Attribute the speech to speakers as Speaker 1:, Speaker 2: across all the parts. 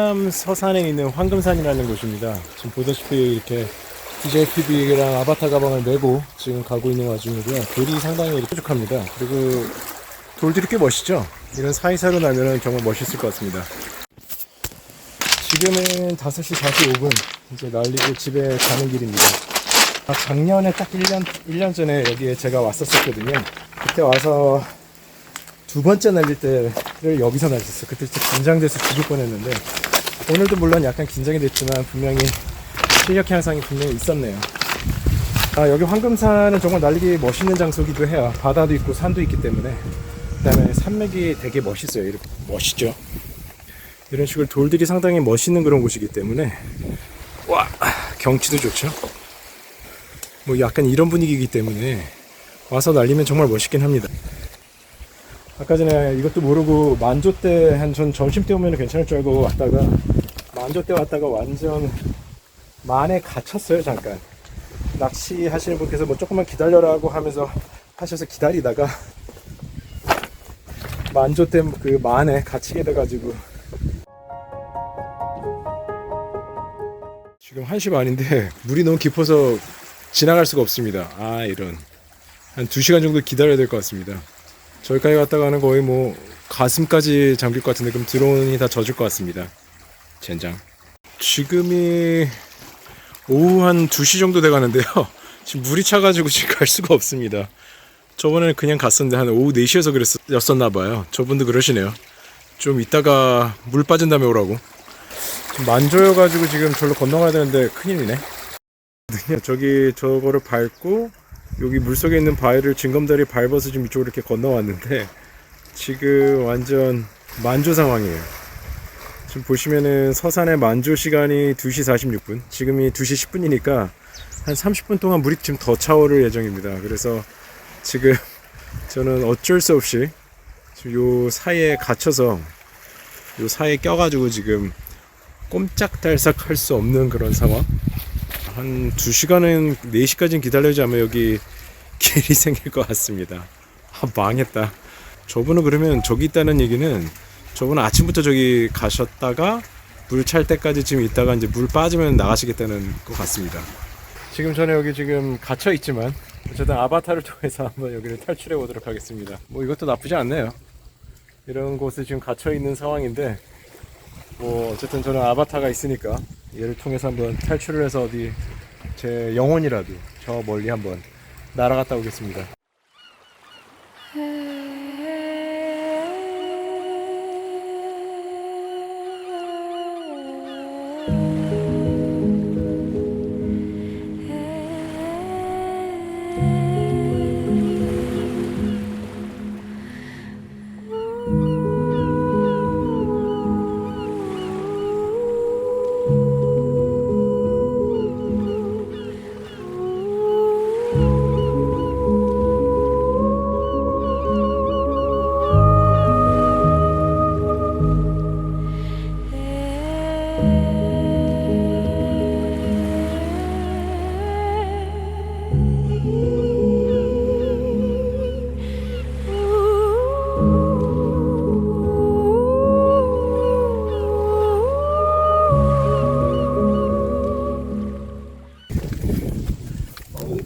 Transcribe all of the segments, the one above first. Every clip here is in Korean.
Speaker 1: 충남 서산에 있는 황금산이라는 곳입니다. 지금 보다시피 이렇게 DJ PB랑 아바타 가방을 메고 지금 가고 있는 와중이고요. 돌이 상당히 뾰족합니다. 그리고 돌들이 꽤 멋있죠? 이런 사이사로 나면은 정말 멋있을 것 같습니다. 지금은 5시 45분. 이제 날리고 집에 가는 길입니다. 아, 작년에 딱 1년, 1년 전에 여기에 제가 왔었었거든요. 그때 와서 두 번째 날릴 때를 여기서 날렸어요. 그때 진짜 긴장돼서 죽을 뻔했는데 오늘도 물론 약간 긴장이 됐지만 분명히 실력 향상이 분명히 있었네요. 아, 여기 황금산은 정말 날리기 멋있는 장소기도 해요. 바다도 있고 산도 있기 때문에 그다음에 산맥이 되게 멋있어요. 이렇게 멋있죠. 이런 식으로 돌들이 상당히 멋있는 그런 곳이기 때문에 와 경치도 좋죠. 뭐 약간 이런 분위기이기 때문에 와서 날리면 정말 멋있긴 합니다. 아까 전에 이것도 모르고 만조 때 한 전 점심 때 오면 괜찮을 줄 알고 왔다가 만조 때 왔다가 완전 만에 갇혔어요 잠깐. 낚시 하시는 분께서 뭐 조금만 기다려라고 하면서 하셔서 기다리다가 만조 때 그 만에 갇히게 돼가지고. 지금 1시 반인데 물이 너무 깊어서 지나갈 수가 없습니다. 아 이런. 한 2시간 정도 기다려야 될 것 같습니다 저기까지 갔다가는 거의 뭐 가슴까지 잠길 것 같은데 그럼 드론이 다 젖을 것 같습니다. 젠장. 지금이 오후 한 2시 정도 돼 가는데요. 지금 물이 차가지고 지금 갈 수가 없습니다. 저번에는 그냥 갔었는데 한 오후 4시여서 그랬었나 봐요. 저분도 그러시네요. 좀 이따가 물 빠진 다음에 오라고. 지금 만조여가지고 지금 절로 건너가야 되는데 큰일이네. 저기 저거를 밟고 여기 물속에 있는 바위를 징검다리 밟아서 지금 이쪽으로 이렇게 건너왔는데 지금 완전 만조 상황이에요. 지금 보시면은 서산의 만조 시간이 2시 46분, 지금이 2시 10분이니까 한 30분 동안 물이 지금 더 차오를 예정입니다. 그래서 지금 저는 어쩔 수 없이 지금 요 사이에 갇혀서 요 사이에 껴가지고 지금 꼼짝달싹 할 수 없는 그런 상황. 한 2시간은 4시까지는 기다려야지 아마 여기 길이 생길 것 같습니다. 아, 망했다. 저분은 그러면 저기 있다는 얘기는 저분은 아침부터 저기 가셨다가 물 찰 때까지 지금 있다가 이제 물 빠지면 나가시겠다는 것 같습니다. 지금 저는 여기 지금 갇혀 있지만 어쨌든 아바타를 통해서 한번 여기를 탈출해 보도록 하겠습니다. 뭐 이것도 나쁘지 않네요. 이런 곳에 지금 갇혀 있는 상황인데 뭐 어쨌든 저는 아바타가 있으니까 얘를 통해서 한번 탈출을 해서 어디 제 영혼이라도 저 멀리 한번 날아갔다 오겠습니다.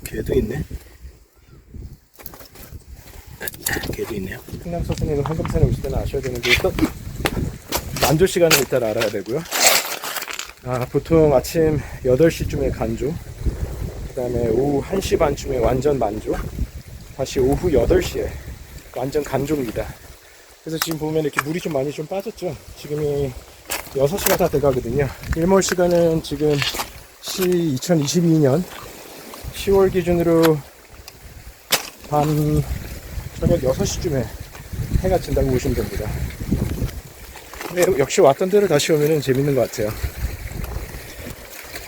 Speaker 1: 개도 있네. 개도 있네요. 충남 서산에는 황금산에 오실 때는 아셔야 되는 게또 만조 시간을 일단 알아야 되고요. 아, 보통 아침 8시쯤에 간조, 그 다음에 오후 1시 반쯤에 완전 만조, 다시 오후 8시에 완전 간조입니다. 그래서 지금 보면 이렇게 물이 좀 많이 좀 빠졌죠. 지금이 6시가 다 돼가거든요. 일몰 시간은 지금 시 2022년 10월 기준으로 밤 저녁 6시쯤에 해가 진다고 보시면 됩니다. 근데 역시 왔던 데를 다시 오면 재밌는 것 같아요.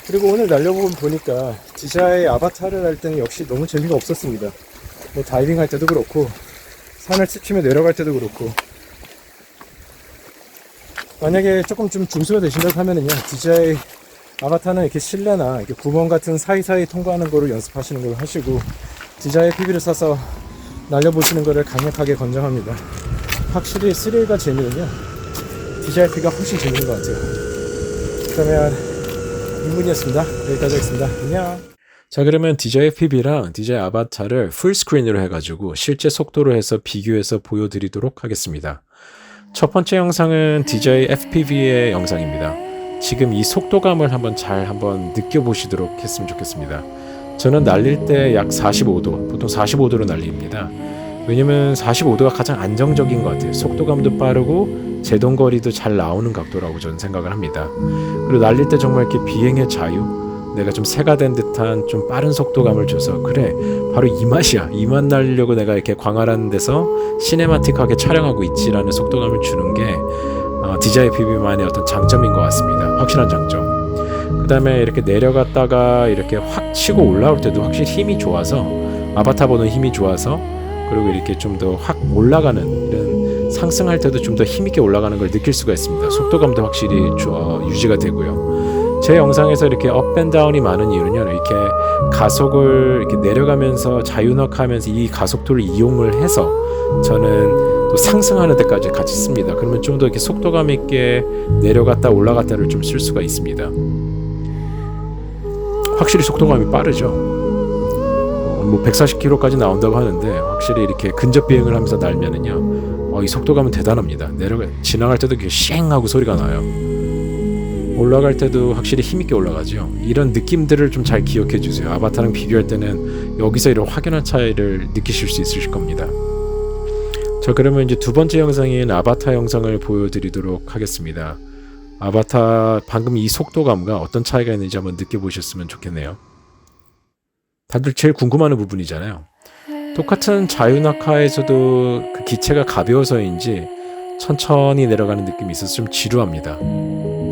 Speaker 1: 그리고 오늘 날려보고 보니까 디자의 아바타를 할 때는 역시 너무 재미가 없었습니다. 뭐 다이빙 할 때도 그렇고 산을 스치며 내려갈 때도 그렇고 만약에 조금 좀 중수가 되신다고 하면은요 디자이 아바타는 이렇게 실내나 이렇게 구멍 같은 사이사이 통과하는 거를 연습하시는 걸로 하시고 디자이 PB를 써서 날려보시는 거를 강력하게 권장합니다. 확실히 스릴과 재미는요 디자이 PB가 훨씬 재밌는 것 같아요. 그러면 이문이었습니다. 여기까지 하겠습니다. 안녕. 자 그러면 DJI FPV랑 DJI 아바타를 풀스크린으로 해가지고 실제 속도로 해서 비교해서 보여드리도록 하겠습니다. 첫 번째 영상은 DJI FPV의 영상입니다. 지금 이 속도감을 한번 잘 한번 느껴보시도록 했으면 좋겠습니다. 저는 날릴 때 약 45도, 보통 45도로 날립니다. 왜냐면 45도가 가장 안정적인 것 같아요. 속도감도 빠르고 제동거리도 잘 나오는 각도라고 저는 생각을 합니다. 그리고 날릴 때 정말 이렇게 비행의 자유, 내가 좀 새가 된 듯한 좀 빠른 속도감을 줘서 그래 바로 이 맛이야. 이 맛 날리려고 내가 이렇게 광활한 데서 시네마틱하게 촬영하고 있지라는 속도감을 주는 게 어, DJI PB만의 어떤 장점인 것 같습니다. 확실한 장점. 그 다음에 이렇게 내려갔다가 이렇게 확 치고 올라올 때도 확실히 힘이 좋아서 아바타 보는 힘이 좋아서 그리고 이렇게 좀 더 확 올라가는 이런 상승할 때도 좀 더 힘있게 올라가는 걸 느낄 수가 있습니다 속도감도 확실히 주- 어, 유지가 되고요 제 영상에서 이렇게 업앤다운이 많은 이유는요. 이렇게 가속을 이렇게 내려가면서 자유낙하면서 이 가속도를 이용을 해서 저는 또 상승하는 데까지 같이 씁니다. 그러면 좀 더 이렇게 속도감 있게 내려갔다 올라갔다를 좀 쓸 수가 있습니다. 확실히 속도감이 빠르죠. 어, 뭐 140km까지 나온다고 하는데 확실히 이렇게 근접 비행을 하면서 날면은요. 어, 이 속도감은 대단합니다. 내려가 지나갈 때도 쉥 하고 소리가 나요. 올라갈 때도 확실히 힘있게 올라가죠. 이런 느낌들을 좀 잘 기억해 주세요. 아바타랑 비교할 때는 여기서 이런 확연한 차이를 느끼실 수 있으실 겁니다. 자, 그러면 이제 두 번째 영상인 아바타 영상을 보여드리도록 하겠습니다. 아바타 방금 이 속도감과 어떤 차이가 있는지 한번 느껴보셨으면 좋겠네요. 다들 제일 궁금해하는 부분이잖아요. 똑같은 자유낙하에서도 그 기체가 가벼워서인지 천천히 내려가는 느낌이 있어서 좀 지루합니다.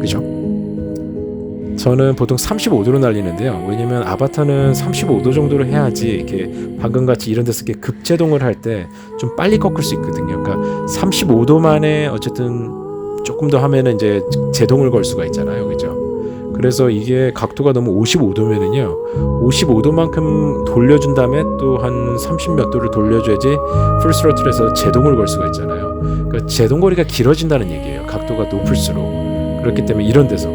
Speaker 1: 그죠? 저는 보통 35도로 날리는데요. 왜냐면 아바타는 35도 정도로 해야지 이렇게 방금 같이 이런 데서 이렇게 급제동을 할 때 좀 빨리 꺾을 수 있거든요. 그러니까 35도 만에 어쨌든 조금 더 하면은 이제 제동을 걸 수가 있잖아요. 그죠? 그래서 이게 각도가 너무 55도면은요. 55도만큼 돌려준 다음에 또 한 30 몇 도를 돌려줘야지 풀스로틀에서 제동을 걸 수가 있잖아요. 그러니까 제동거리가 길어진다는 얘기예요. 각도가 높을수록. 그렇기 때문에 이런 데서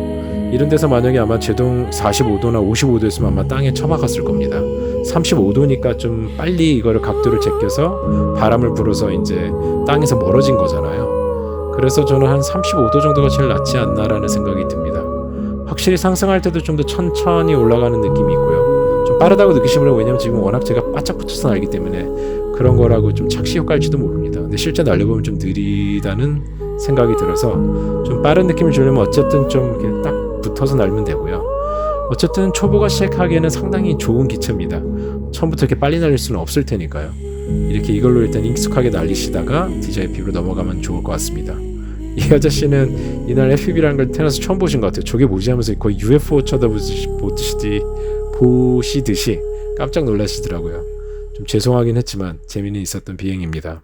Speaker 1: 이런 데서 만약에 아마 제동 45도나 55도였으면 아마 땅에 처박았을 겁니다. 35도니까 좀 빨리 이거를 각도를 제껴서 바람을 불어서 이제 땅에서 멀어진 거잖아요. 그래서 저는 한 35도 정도가 제일 낫지 않나라는 생각이 듭니다. 확실히 상승할 때도 좀 더 천천히 올라가는 느낌이 있고요. 좀 빠르다고 느끼시면 왜냐면 지금 워낙 제가 바짝 붙어서 날기 때문에 그런 거라고 좀 착시 효과일지도 모릅니다. 근데 실제 날려보면 좀 느리다는 생각이 들어서 좀 빠른 느낌을 주려면 어쨌든 좀 이렇게 딱 붙어서 날면 되고요. 어쨌든 초보가 시작하기에는 상당히 좋은 기체입니다. 처음부터 이렇게 빨리 날릴 수는 없을 테니까요. 이렇게 이걸로 일단 익숙하게 날리시다가 DJI P로 넘어가면 좋을 것 같습니다. 이 아저씨는 이날 FPV라는 걸 태어나서 처음 보신 것 같아요. 저게 뭐지 하면서 거의 UFO 쳐다보듯이 보시듯이 깜짝 놀라시더라고요. 좀 죄송하긴 했지만 재미는 있었던 비행입니다.